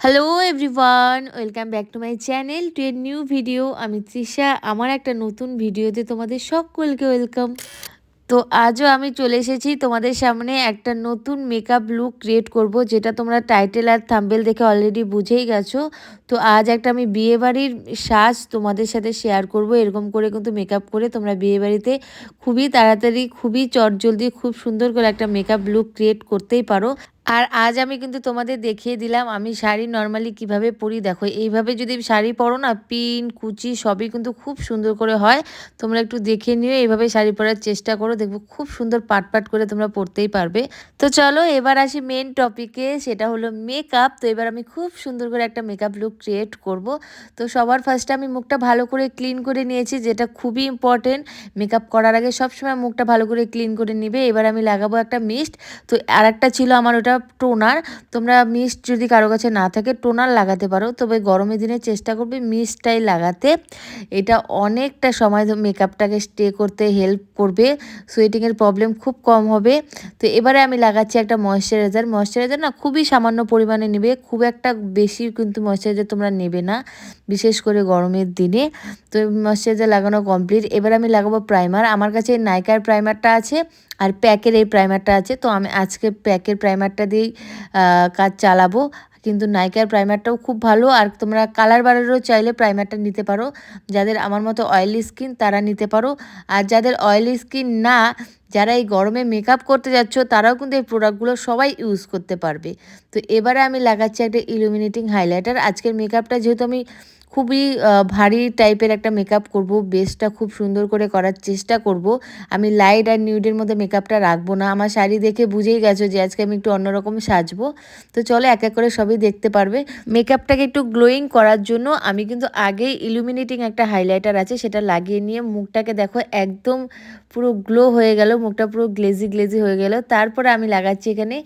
Hello everyone welcome back to my channel to a new video আমি তৃষা। আমার একটা নতুন ভিডিওতে তোমাদের সকলকে ওয়েলকাম তো আজও আমি চলে এসেছি তোমাদের সামনে একটা নতুন মেকআপ লুক ক্রিয়েট করব, যেটা তোমরা টাইটেল আর থাম্বেল দেখে অলরেডি বুঝেই গেছো। তো আজ একটা আমি বিয়েবাড়ির সাজ তোমাদের সাথে শেয়ার করব। এরকম করে কিন্তু মেকআপ করে তোমরা বিয়েবাড়িতে খুবই তাড়াতাড়ি, খুবই চটজলদি, খুব সুন্দর করে একটা মেকআপ লুক ক্রিয়েট করতেই পারো। আর আজ আমি কিন্তু তোমাদের দেখিয়ে দিলাম আমি শাড়ি নর্মালি কীভাবে পরি। দেখো, এইভাবে যদি শাড়ি পরো না, পিন, কুচি সবই কিন্তু খুব সুন্দর করে হয়। তোমরা একটু দেখে নিও, এইভাবে শাড়ি পরার চেষ্টা করো, দেখব খুব সুন্দর পাট পাট করে তোমরা পরতেই পারবে। তো চলো, এবার আসি মেন টপিকে সেটা হলো মেকআপ তো এবার আমি খুব সুন্দর করে একটা মেকআপ লুক ক্রিয়েট করব। তো সবার ফার্স্টে আমি মুখটা ভালো করে ক্লিন করে নিয়েছি, যেটা খুবই ইম্পর্টেন্ট মেকআপ করার আগে সবসময় মুখটা ভালো করে ক্লিন করে নিবে। এবার আমি লাগাবো একটা মিস্ট তো আর একটা ছিল আমার ওটা টোনার তোমরা মিস্ট যদি কারও কাছে না থাকে, টোনার লাগাতে পারো। তবে গরমের দিনে চেষ্টা করবে মিস্টটাই লাগাতে। এটা অনেকটা সময় মেকআপটাকে স্টে করতে হেল্প করবে। সুয়েটিংয়ের প্রবলেম খুব কম হবে। তো এবারে আমি লাগাচ্ছি একটা ময়শ্চারাইজার ময়শ্চারাইজার না খুবই সামান্য পরিমাণে নেবে। খুব একটা বেশি কিন্তু ময়শ্চারাইজার তোমরা নেবে না, বিশেষ করে গরমের দিনে। তো ময়শ্চারাইজার লাগানো কমপ্লিট এবার আমি লাগাবো প্রাইমার আমার কাছে নাইকার প্রাইমারটা আছে। আর প্যাকের এই প্রাইমারটা আছে, তো আমি আজকে প্যাকের প্রাইমারটা দিয়েই কাজ চালাবো। কিন্তু নাইকার প্রাইমারটাও খুব ভালো, আর তোমরা কালার বারেরও চাইলে প্রাইমারটা নিতে পারো। যাদের আমার মতো অয়েলি স্কিন তারা নিতে পারো। আর যাদের অয়েলি স্কিন না, যারা এই গরমে মেকআপ করতে যাচ্ছ, তারাও কিন্তু এই প্রোডাক্টগুলো সবাই ইউজ করতে পারবে। তো এবারে আমি লাগাচ্ছি একটা ইলুমিনেটিং হাইলাইটার আজকের মেকআপটা যেহেতু আমি খুবই ভারী টাইপের একটা মেকআপ করব বেসটা খুব সুন্দর করে করার চেষ্টা করব। আমি লাইট আর নিউডের মধ্যে মেকআপটা রাখব না। আমার শাড়ি দেখে বুঝেই গেছো যে আজকে আমি একটু অন্যরকম সাজবো। তো চলো এক এক করে সবই দেখতে পারবে। মেকআপটাকে একটু গ্লোয়িং করার জন্য আমি কিন্তু আগেই ইলুমিনেটিং একটা হাইলাইটার আছে, সেটা লাগিয়ে নিয়ে মুখটাকে দেখো একদম পুরো গ্লো হয়ে গেল, মুখটা পুরো গ্লেজি গ্লেজি হয়ে গেল। তারপরে আমি লাগাচ্ছি এখানে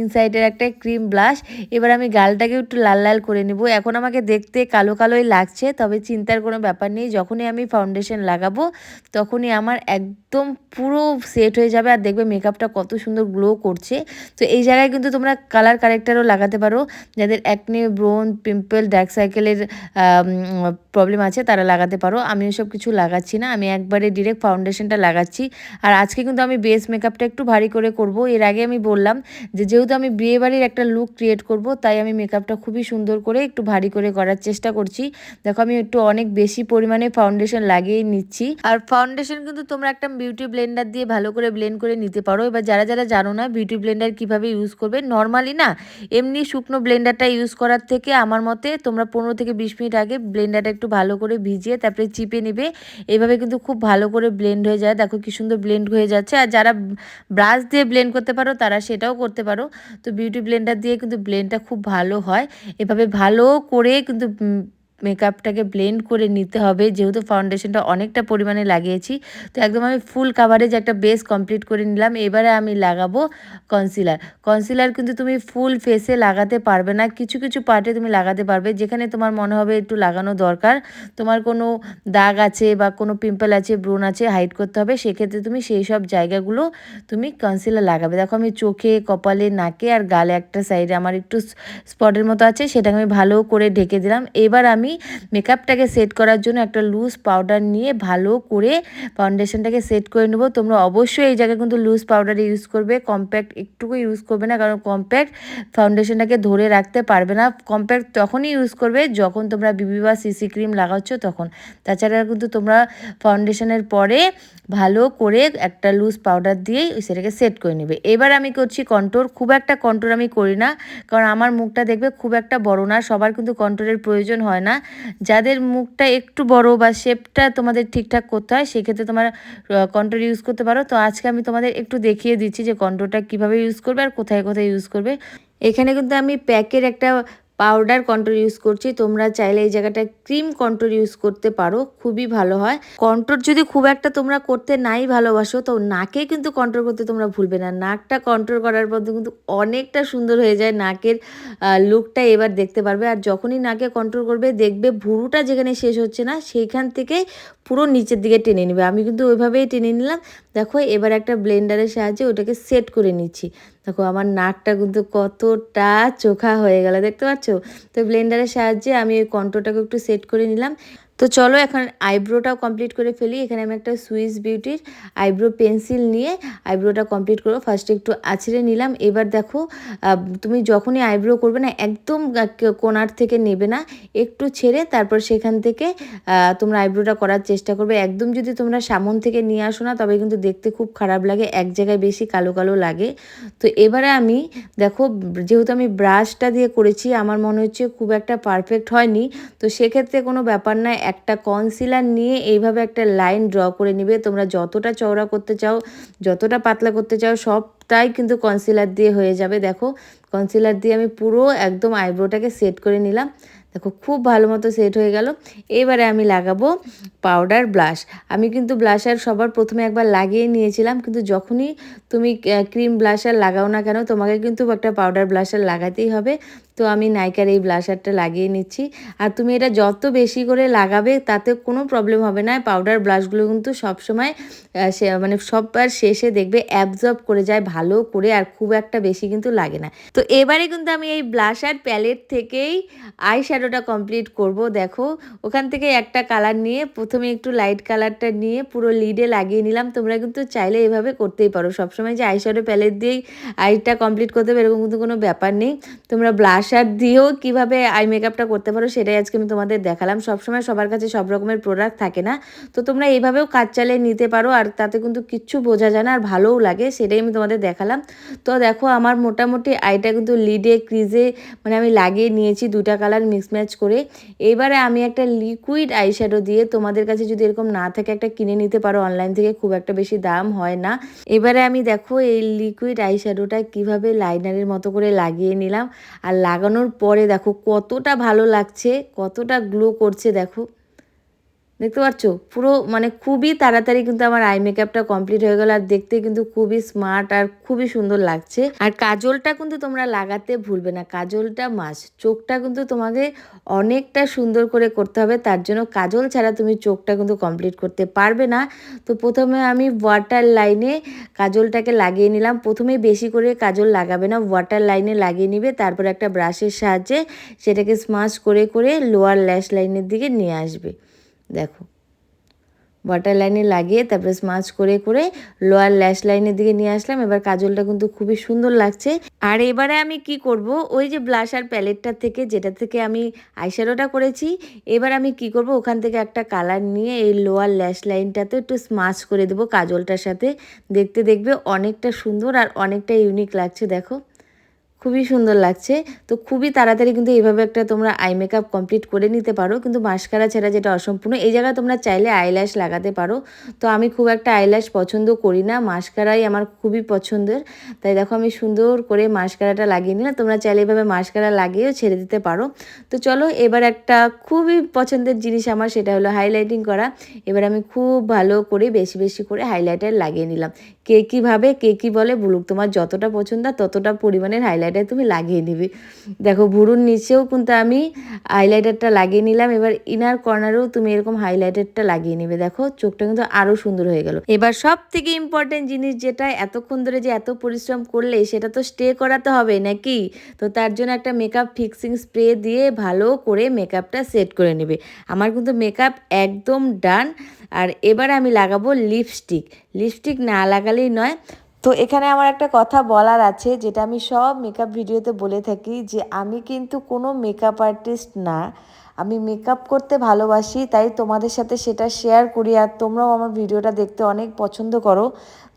ইনসাইডের একটা ক্রিম ব্লাশ এবার আমি গালটাকে একটু লাল লাল করে নেব। এখন আমাকে দেখতে কালো কালোই লাগছে, তবে চিন্তার কোনো ব্যাপার নেই। যখনই আমি ফাউন্ডেশন লাগাবো, তখনই আমার একদম পুরো সেট হয়ে যাবে আর দেখবে মেকআপটা কত সুন্দর গ্লো করছে। তো এই জায়গায় কিন্তু তোমরা কালার কারেক্টারও লাগাতে পারো, যাদের অ্যাকনে ব্রোন পিম্পল ডার্ক সাইকেলের প্রবলেম আছে, তারা লাগাতে পারো। আমি ওসব কিছু লাগাচ্ছি না, আমি একবারে ডিরেক্ট ফাউন্ডেশনটা লাগাচ্ছি। আর আজকে কিন্তু আমি বেস মেকআপটা একটু ভারী করে করব। এর আগে আমি বললাম যে, যেহেতু আমি বিয়েবাড়ির একটা লুক ক্রিয়েট করব, তাই আমি মেকআপটা খুবই সুন্দর করে একটু ভারী করে করার চেষ্টা করছি। দেখো, আমি একটু অনেক বেশি পরিমাণে ফাউন্ডেশন লাগিয়ে নিচ্ছি। আর ফাউন্ডেশন কিন্তু তোমরা একটা বিউটি ব্লেন্ডার দিয়ে ভালো করে ব্লেন্ড করে নিতে পারো। এবার যারা যারা জানো না বিউটি ব্লেন্ডার কীভাবে ইউজ করবে নর্মালি না, এমনি শুকনো ব্লেন্ডারটা ইউজ করার থেকে আমার মতে তোমরা পনেরো থেকে বিশ মিনিট আগে ব্লেন্ডারটা একটু ভালো করে ভিজিয়ে তারপরে চিপে নেবে। এভাবে কিন্তু খুব ভালো করে ব্লেন্ড হয়ে যায়। দেখো কি সুন্দর ব্লেন্ড হয়ে যাচ্ছে। আর যারা ব্রাশ দিয়ে ব্লেন্ড করতে পারো, তারা সেটাও করতে পারো। তো বিউটি ব্লেন্ডার দিয়ে কিন্তু ব্লেন্ডটা খুব ভালো হয়। এভাবে ভালো করে কিন্তু মেকআপটাকে ব্লেন্ড করে নিতে হবে। যেহেতু ফাউন্ডেশনটা অনেকটা পরিমাণে লাগিয়েছি, তো একদম আমি ফুল কাভারেজ একটা বেস কমপ্লিট করে নিলাম। এবারে আমি লাগাবো কনসিলার কনসিলার কিন্তু তুমি ফুল ফেসে লাগাতে পারবে না। কিছু কিছু পার্টে তুমি লাগাতে পারবে। যেখানে তোমার মনে হবে একটু লাগানো দরকার। তোমার কোনো দাগ আছে বা কোনো পিম্পল আছে ব্রোন আছে হাইড করতে হবে। সেক্ষেত্রে তুমি সেই সব জায়গাগুলো তুমি কনসিলার লাগাবে। দেখো আমি চোখে, কপালে, নাকে আর গালে একটা সাইডে আমার একটু স্পটের মতো আছে। সেটাকে আমি ভালো করে ঢেকে দিলাম। এবার আমি আমি মেকআপটাকে সেট করার জন্য একটা লুজ পাউডার নিয়ে ভালো করে ফাউন্ডেশনটাকে সেট করে নেব। তোমরা অবশ্যই এই জায়গায় কিন্তু লুজ পাউডার ইউজ করবে। কম্প্যাক্ট একটুকু ইউজ করবে না, কারণ কম্প্যাক্ট ফাউন্ডেশনটাকে ধরে রাখতে পারবে না। কম্প্যাক্ট তখনই ইউজ করবে যখন তোমরা বিবি বা সিসি ক্রিম লাগাচ্ছ তখন। তাছাড়া কিন্তু তোমরা ফাউন্ডেশনের পরে ভালো করে একটা লুজ পাউডার দিয়ে সেটাকে সেট করে নেবে। এবার আমি করছি কন্ট্রোর খুব একটা কন্ট্রোর আমি করি না, কারণ আমার মুখটা দেখবে খুব একটা বড় না, সবার কিন্তু কন্ট্রোলের প্রয়োজন হয় না। যাদের মুখটা একটু বড় বা শেপটা তোমাদের ঠিকঠাক করতে হয়, সেক্ষেত্রে তোমার কন্ট্রোল ইউজ করতে পারো। তো আজকে আমি তোমাদের একটু দেখিয়ে দিচ্ছি যে কন্ট্রোলটা কীভাবে ইউজ করবে আর কোথায় কোথায় ইউজ করবে। এখানে কিন্তু আমি প্যাকের একটা পাউডার কন্ট্রোল ইউজ করছি, তোমরা চাইলে এই জায়গাটায় ক্রিম কন্ট্রোল ইউজ করতে পারো, খুবই ভালো হয়। কন্ট্রোল যদি খুব একটা তোমরা করতে নাই ভালোবাসো, তো নাকে কিন্তু কন্ট্রোল করতে তোমরা ভুলবে না। নাকটা কন্ট্রোল করার মধ্যে কিন্তু অনেকটা সুন্দর হয়ে যায় নাকের লুকটা এবার দেখতে পারবে। আর যখনই নাকে কন্ট্রোল করবে, দেখবে ভুরুটা যেখানে শেষ হচ্ছে না, সেইখান থেকে পুরো নিচের দিকে টেনে নেবে। আমি কিন্তু ওইভাবেই টেনে নিলাম। দেখো, এবার একটা ব্লেন্ডারের সাহায্যে ওটাকে সেট করে নিচ্ছি। দেখো, আমার নাকটা কিন্তু কতটা চোখা হয়ে গেল, দেখতে পাচ্ছ? তো ব্লেন্ডারের সাহায্যে আমি ওই কন্ট্রোটাকে একটু সেট করে নিলাম। তো চলো এখন আইব্রোটাও কমপ্লিট করে ফেলি। এখানে আমি একটা সুইস বিউটির আইব্রো পেন্সিল নিয়ে আইব্রোটা কমপ্লিট করব। ফার্স্টে একটু আছড়ে নিলাম। এবার দেখো তুমি যখনই আইব্রো করবে না, একদম কোনার থেকে নেবে না। একটু ছেড়ে তারপর সেখান থেকে তোমরা আইব্রোটা করার চেষ্টা করবে। একদম যদি তোমরা সামন থেকে নিয়ে আসো না, তবে কিন্তু দেখতে খুব খারাপ লাগে। এক জায়গায় বেশি কালো কালো লাগে। তো এবারে আমি দেখো, যেহেতু আমি ব্রাশটা দিয়ে করেছি, আমার মনে হচ্ছে খুব একটা পারফেক্ট হয়নি। তো সেক্ষেত্রে কোনো ব্যাপার নয় একটা কনসিলার নিয়ে এইভাবে একটা লাইন ড্র করে নিবে। তোমরা যতটা চওড়া করতে চাও, যতটা পাতলা করতে চাও, সবটাই কিন্তু কনসিলার দিয়ে হয়ে যাবে। দেখো কনসিলার দিয়ে আমি পুরো একদম আইব্রোটাকে সেট করে নিলাম। দেখো, খুব ভালো মতো সেট হয়ে গেল। এবারে আমি লাগাবো পাউডার ব্লাশ আমি কিন্তু ব্লাশার সবার প্রথমে একবার লাগিয়ে নিয়েছিলাম, কিন্তু যখনই তুমি ক্রিম ব্লাশার লাগাও না কেন, তোমাকে কিন্তু একটা পাউডার ব্লাশার লাগাতেই হবে। তো আমি নাইকার এই ব্লাশারটা লাগিয়ে নিচ্ছি। আর তুমি এটা যত বেশি করে লাগাবে, তাতে কোনো প্রবলেম হবে না। পাউডার ব্লাশগুলো কিন্তু সবসময় সে মানে সববার শেষে দেখবে অ্যাবজর্ব করে যায়, ভালো করে, আর খুব একটা বেশি কিন্তু লাগে না। তো এবারে কিন্তু আমি এই ব্লাশার প্যালেট থেকেই আই শ্যাডোটা কমপ্লিট করব। দেখো, ওখান থেকে একটা কালার নিয়ে, প্রথমে একটু লাইট কালারটা নিয়ে পুরো লিডে লাগিয়ে নিলাম। তোমরা কিন্তু চাইলে এভাবে করতেই পারো। সবসময় যে আই শ্যাডো প্যালেট দিয়েই আইটা কমপ্লিট করতে হবে, এরকম কিন্তু কোনো ব্যাপার নেই। তোমরা ব্লাশার দিয়েও কীভাবে আই মেকআপটা করতে পারো, সেটাই আজকে আমি তোমাদের দেখালাম। সবসময় সবার কাছে সব রকমের প্রোডাক্ট থাকে না। তো তোমরা এইভাবেও কাজ চালিয়ে নিতে পারো আর তাতে কিন্তু কিচ্ছু বোঝা যায় না আর ভালোও লাগে, সেটাই আমি তোমাদের দেখালাম। তো দেখো, আমার মোটামুটি আইটা কিন্তু লিডে ক্রিজে মানে আমি লাগিয়ে নিয়েছি দুটা কালার মিক্স ম্যাচ করে, এবারে আমি একটা লিকুইড আইশ্যাডো দিয়ে তোমাদের কাছে যদি এরকম না থাকে একটা কিনে নিতে পারো অনলাইন থেকে খুব একটা বেশি দাম হয় না। এবারে আমি দেখো এই লিকুইড আইশ্যাডোটা কীভাবে লাইনারের মতো করে লাগিয়ে নিলাম। আর লাগানোর পরে দেখো কতটা ভালো লাগছে, কতটা গ্লো করছে দেখো। দেখতে পাচ্ছ? পুরো মানে খুবই তাড়াতাড়ি কিন্তু আমার আই মেকআপটা কমপ্লিট হয়ে গেল আর দেখতে কিন্তু খুবই স্মার্ট আর খুবই সুন্দর লাগছে। আর কাজলটা কিন্তু তোমরা লাগাতে ভুলবে না। কাজলটা মাস চোখটা কিন্তু তোমাকে অনেকটা সুন্দর করে করতে হবে। তার জন্য কাজল ছাড়া তুমি চোখটা কিন্তু কমপ্লিট করতে পারবে না। তো প্রথমে আমি ওয়াটার লাইনে কাজলটাকে লাগিয়ে নিলাম। প্রথমে বেশি করে কাজল লাগাবে না। ওয়াটার লাইনে লাগিয়ে নিবে। তারপর একটা ব্রাশের সাহায্যে সেটাকে স্মাশ করে করে লোয়ার ল্যাশ লাইনের দিকে নিয়ে আসবে। দেখো। ওয়াটার লাইনে লাগিয়ে তারপরে স্মাচ করে করে লোয়ার ল্যাশ লাইনের দিকে নিয়ে আসলাম। এবার কাজলটা কিন্তু খুবই সুন্দর লাগছে। আর এবারে আমি কি করব? ওই যে ব্লাশার প্যালেটটা থেকে, যেটা থেকে আমি আইশ্যাডোটা করেছি, এবার আমি কি করব? ওখান থেকে একটা কালার নিয়ে এই লোয়ার ল্যাশ লাইনটাতে একটু স্মাচ করে দেবো কাজলটার সাথে। দেখতে দেখবে অনেকটা সুন্দর আর অনেকটা ইউনিক লাগছে, দেখো। খুবই সুন্দর লাগছে। তো খুবই তাড়াতাড়ি কিন্তু এইভাবে একটা তোমরা আই মেকআপ কমপ্লিট করে নিতে পারো। কিন্তু মাস্কারা ছাড়া যেটা অসম্পূর্ণ, এই জায়গায় তোমরা চাইলে আইল্যাশ লাগাতে পারো। তো আমি খুব একটা আইল্যাশ পছন্দ করি না। মাস্কারাই আমার খুবই পছন্দের। তাই দেখো আমি সুন্দর করে মাস্কারাটা লাগিয়ে নিলাম। তোমরা চাইলে এভাবে মাস্কারা লাগিয়েও ছেড়ে দিতে পারো। তো চলো এবার একটা খুবই পছন্দের জিনিস আমার, সেটা হলো হাইলাইটিং করা। এবার আমি খুব ভালো করে বেশি বেশি করে হাইলাইটার লাগিয়ে নিলাম। কে কীভাবে কে কী বলে, বলুক তোমার যতটা পছন্দ, ততটা পরিমাণের হাইলাইটার তুমি লাগিয়ে নিবে দেখো, ভুরুর নিচেও কিন্তু আমি হাইলাইটারটা লাগিয়ে নিলাম। এবার ইনার কর্নারেও তুমি এরকম হাইলাইটারটা লাগিয়ে নিবে। দেখো, চোখটা কিন্তু আরও সুন্দর হয়ে গেল। এবার সব থেকে ইম্পর্টেন্ট জিনিস যেটা, এতক্ষণ ধরে যে এত পরিশ্রম করলে, সেটা তো স্টে করাতে হবে নাকি? তো তার জন্য একটা মেকআপ ফিক্সিং স্প্রে দিয়ে ভালো করে মেকআপটা সেট করে নেবে। আমার কিন্তু মেকআপ একদম ডান আর এবার আমি লাগাবো লিপস্টিক লিপস্টিক না লাগালেই নয়। তো এখানে আমার একটা কথা বলার আছে, যেটা আমি সব মেকআপ ভিডিওতে বলে থাকি যে, আমি কিন্তু কোনো মেকআপ আর্টিস্ট না। আমি মেকআপ করতে ভালোবাসি, তাই তোমাদের সাথে সেটা শেয়ার করি। আর তোমরাও আমার ভিডিওটা দেখতে অনেক পছন্দ করো,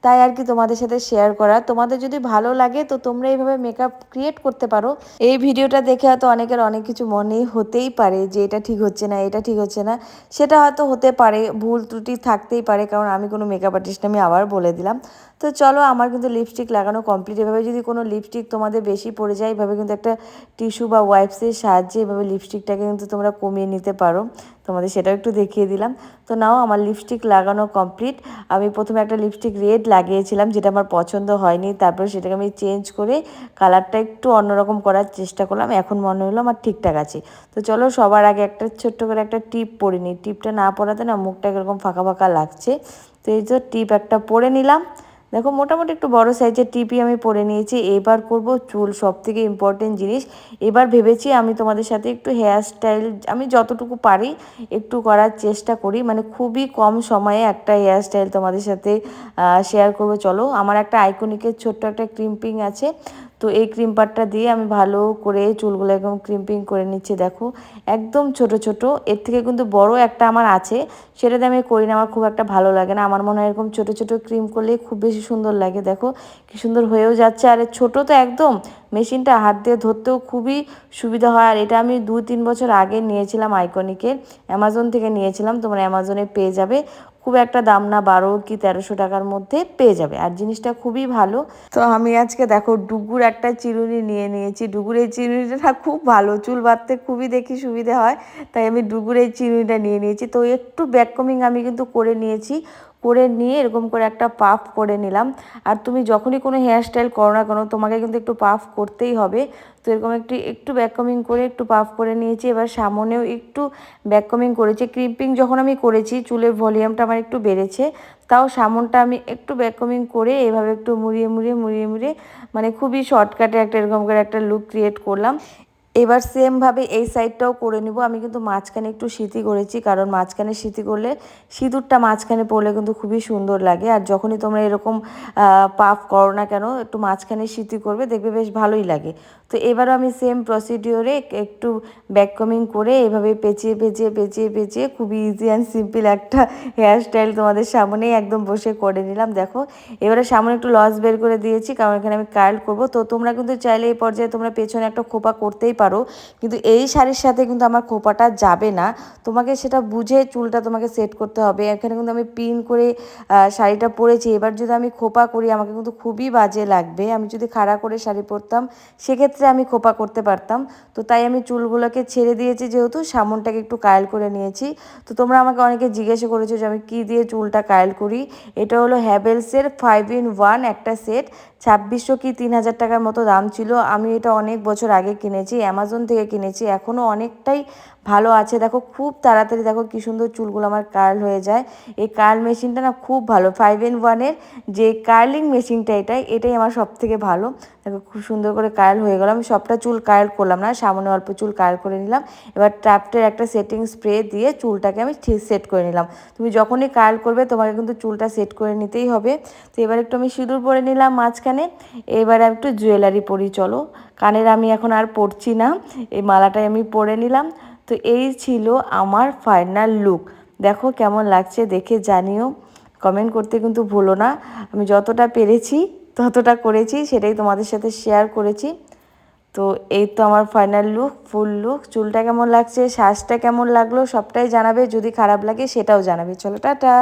তাই আর কি তোমাদের সাথে শেয়ার করা। তোমাদের যদি ভালো লাগে, তো তোমরা এইভাবে মেকআপ ক্রিয়েট করতে পারো। এই ভিডিওটা দেখে হয়তো অনেকের অনেক কিছু মনে হতেই পারে যে এটা ঠিক হচ্ছে না, এটা ঠিক হচ্ছে না। সেটা হয়তো হতে পারে, ভুল ত্রুটি থাকতেই পারে, কারণ আমি কোনো মেকআপ আর্টিস্ট আমি আবার বলে দিলাম। তো চলো আমার কিন্তু লিপস্টিক লাগানো কমপ্লিট এভাবে যদি কোনো লিপস্টিক তোমাদের বেশি পড়ে যায়, এভাবে কিন্তু একটা টিস্যু বা ওয়াইপসের সাহায্যে এভাবে লিপস্টিকটাকে কিন্তু তোমরা কমিয়ে নিতে পারো। তোমাদের সেটাও একটু দেখিয়ে দিলাম। তো নাও, আমার লিপস্টিক লাগানো কমপ্লিট আমি প্রথমে একটা লিপস্টিক রেড লাগিয়েছিলাম, যেটা আমার পছন্দ হয়নি। তারপর সেটাকে আমি চেঞ্জ করে কালারটা একটু অন্যরকম করার চেষ্টা করলাম। এখন মনে হলো আমার ঠিকঠাক আছে। তো চলো, সবার আগে একটা ছোট্ট করে একটা টিপ পরে নিই। টিপটা না পরাতে না মুখটা এরকম ফাঁকা ফাঁকা লাগছে। তো এই যে টিপ একটা পরে নিলাম। দেখো, মোটামুটি একটু বড় সাইজের টিপি আমি পরে নিয়েছি। এবার করব চুল সব থেকে ইম্পর্টেন্ট জিনিস। এবার ভেবেছি আমি তোমাদের সাথে একটু হেয়ার স্টাইল আমি যতটুকু পারি একটু করার চেষ্টা করি। মানে খুবই কম সময়ে একটা হেয়ার স্টাইল তোমাদের সাথে শেয়ার করব। চলো, আমার একটা আইকনিকের ছোট্ট একটা ক্রিম্পিং আছে। তো এই ক্রিম পাটটা দিয়ে আমি ভালো করে চুলগুলো একদম ক্রিম্পিং করে নিচ্ছি, দেখো। একদম ছোট ছোট। এর থেকে কিন্তু বড় একটা আমার আছে। সেটাতে আমি করি না আমার খুব একটা ভালো লাগে না। আমার মনে হয় এরকম ছোট ছোট ক্রিম করলে খুব বেশি সুন্দর লাগে। দেখো কি সুন্দর হয়েও যাচ্ছে। আর ছোট তো একদম, মেশিনটা হাত দিয়ে ধরতেও খুবই সুবিধা হয়। আর এটা আমি দু তিন বছর আগে নিয়েছিলাম আইকনিকের অ্যামাজন থেকে নিয়েছিলাম, তোমরা অ্যামাজনে পেয়ে যাবে। খুব একটা দাম না বারো কি তেরোশো টাকার মধ্যে পেয়ে যাবে। আর জিনিসটা খুবই ভালো। তো আমি আজকে দেখো ডুগুর একটা চিরুনি নিয়ে নিয়েছি। ডুগুর এই চিরুনিটা খুব ভালো, চুল বাঁধতে খুবই দেখি সুবিধে হয়। তাই আমি ডুগুর এই চিরুনিটা নিয়ে নিয়েছি। তো একটু ব্যাককমিং আমি কিন্তু করে নিয়েছি। করে নিয়ে এরকম করে একটা পাফ করে নিলাম। আর তুমি যখনই কোনো হেয়ার স্টাইল করো না কেন, তোমাকে কিন্তু একটু পাফ করতেই হবে। তো এরকম একটু একটু ব্যাককমিং করে একটু পাফ করে নিয়েছি। এবার সামনেও একটু ব্যাককমিং করেছি। ক্রিম্পিং যখন আমি করেছি, চুলের ভলিউমটা আমার একটু বেড়েছে। তাও সামনটা আমি একটু ব্যাককমিং করে এভাবে একটু মুড়িয়ে মুড়িয়ে মুড়িয়ে মুড়িয়ে মানে খুবই শর্টকাটে একটা এরকম করে একটা লুক ক্রিয়েট করলাম। এবার সেমভাবে এই সাইডটাও করে নিব। আমি কিন্তু মাঝখানে একটু সিঁথি করেছি, কারণ মাঝখানে সিঁথি করলে সিঁদুরটা মাঝখানে পড়লে কিন্তু খুবই সুন্দর লাগে। আর যখনই তোমরা এরকম পাফ করো না কেন, একটু মাঝখানে সিঁথি করবে, দেখবে বেশ ভালোই লাগে। তো এবারও আমি সেম প্রসিডিওরে একটু ব্যাককমিং করে এভাবে পেঁচিয়ে পেঁচিয়ে পেঁচিয়ে পেঁচিয়ে খুবই ইজি অ্যান্ড সিম্পল একটা হেয়ার স্টাইল তোমাদের সামনেই একদম বসে করে নিলাম। দেখো, এবারে সামনে একটু লস বের করে দিয়েছি, কারণ এখানে আমি কার্ল করব। তো তোমরা কিন্তু চাইলে এই পর্যায়ে তোমরা পেছনে একটা খোপা করতেই পারো, কিন্তু এই শাড়ির সাথে কিন্তু আমার খোপাটা যাবে না। তোমাকে সেটা বুঝে চুলটা তোমাকে সেট করতে হবে। এখানে কিন্তু আমি পিন করে শাড়িটা পরেছি। এবার যদি আমি খোপা করি, আমাকে কিন্তু খুবই বাজে লাগবে। আমি যদি খাড়া করে শাড়ি পরতাম, সেক্ষেত্রে আমি খোপা করতে পারতাম। তো তাই আমি চুলগুলোকে ছেড়ে দিয়েছি যেহেতু, সামনটাকে একটু কায়েল করে নিয়েছি। তো তোমরা আমাকে অনেকে জিজ্ঞাসা করেছ যে আমি কী দিয়ে চুলটা কায়েল করি? এটা হলো হ্যাভেলসের ফাইভ ইন ওয়ান একটা সেট ছাব্বিশশো কি তিন হাজার টাকার মতো দাম ছিল। আমি এটা অনেক বছর আগে কিনেছি অ্যামাজন থেকে কিনেছি। এখনও অনেকটাই ভালো আছে। দেখো খুব তাড়াতাড়ি দেখো কী সুন্দর চুলগুলো আমার কার্ল হয়ে যায়। এই কার্ল মেশিনটা না খুব ভালো। ফাইভ ইন ওয়ানের যে কার্লিং মেশিনটা এটাই এটাই আমার সব থেকে ভালো। দেখো খুব সুন্দর করে কার্ল হয়ে গেল। আমি সবটা চুল কার্ল করলাম না, সামনে অল্প চুল কার্ল করে নিলাম। এবার ট্র্যাপটের একটা সেটিং স্প্রে দিয়ে চুলটাকে আমি ঠিক সেট করে নিলাম। তুমি যখনই কার্ল করবে, তোমাকে কিন্তু চুলটা সেট করে নিতেই হবে। তো এবার একটু আমি সিঁদুর পরে নিলাম মাঝখানে। এবার একটু জুয়েলারি পরি, চলো। কানের আমি এখন আর পরছি না। এই মালাটাই আমি পরে নিলাম। তো এই ছিল আমার ফাইনাল লুক দেখো কেমন লাগছে দেখে জানিও। কমেন্ট করতে কিন্তু ভুলো না। আমি যতটা পেরেছি, ততটা করেছি, সেটাই তোমাদের সাথে শেয়ার করেছি। তো এই তো আমার ফাইনাল লুক ফুল লুক চুলটা কেমন লাগছে, শ্বাসটা কেমন লাগল, সবটাই জানাবে। যদি খারাপ লাগে, সেটাও জানাবে। চলো, টাটা।